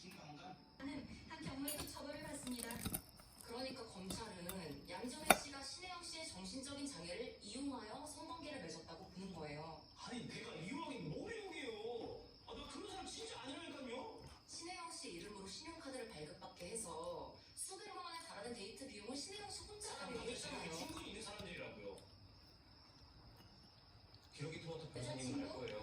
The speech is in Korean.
김건가? 나는 한 경무에게 처벌을 받습니다. 그러니까 검찰은 양정혜 씨가 신혜영 씨의 정신적인 장애를 이용하여 성관계를 맺었다고 보는 거예요. 아니 내가 이용하긴 뭘 이용해요? 아 나 그런 사람 진짜 아니라니까요. 신혜영 씨 이름으로 신용카드를 발급받게 해서 수백만 원에 달하는 데이트 비용을 신혜영 씨 혼자가 내겠잖아요. 충분히 있는 사람들이라고요. 기러기 토마토 변호사님을 할 거예요.